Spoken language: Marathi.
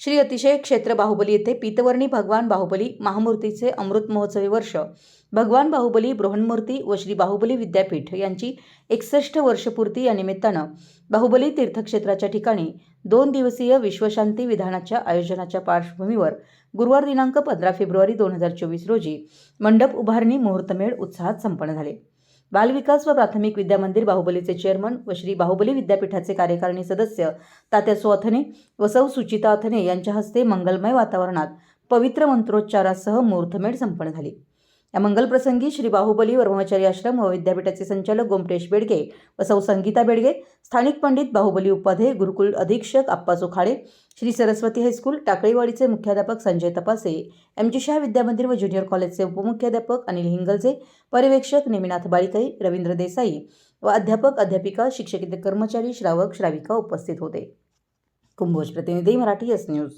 श्री अतिशय क्षेत्र बाहुबली येथे पीतवर्णी भगवान बाहुबली महामूर्तीचे अमृत महोत्सवी वर्ष. भगवान बाहुबली बृहन्मूर्ती व श्री बाहुबली विद्यापीठ यांची एकसष्ट वर्षपूर्ती या निमित्तानं बाहुबली तीर्थक्षेत्राच्या ठिकाणी दोन दिवसीय विश्वशांती विधानाच्या आयोजनाच्या पार्श्वभूमीवर गुरुवार दिनांक पंधरा फेब्रुवारी दोन हजार चोवीस रोजी मंडप उभारणी मुहूर्तमेळ उत्साहात संपन्न झाले. बालविकास व प्राथमिक विद्यामंदिर बाहुबलीचे चेअरमन व श्री बाहुबली विद्यापीठाचे कार्यकारिणी सदस्य तात्यासो अथने व सौ सुचिता अथने यांच्या हस्ते मंगलमय वातावरणात पवित्र मंत्रोच्चारासह मुहूर्तमेढ संपन्न झाली. या मंगलप्रसंगी श्री बाहुबली ब्रह्मचारी आश्रम व विद्यापीठाचे संचालक गोमटेश बेडगे व सौ संगीता बेडगे स्थानिक पंडित बाहुबली उपाध्ये गुरुकुल अधीक्षक आप्पा खाडे श्री सरस्वती हायस्कूल टाकळीवाडीचे मुख्याध्यापक संजय तपासे एम जी शाह विद्यामंदिर व ज्युनियर कॉलेजचे उपमुख्याध्यापक अनिल हिंगलजे पर्यवेक्षक नेमिनाथ बाळिकाई रवींद्र देसाई व अध्यापक अध्यापिका शिक्षक कर्मचारी श्रावक श्राविका उपस्थित होते. कुंभोज प्रतिनिधी मराठी एस न्यूज.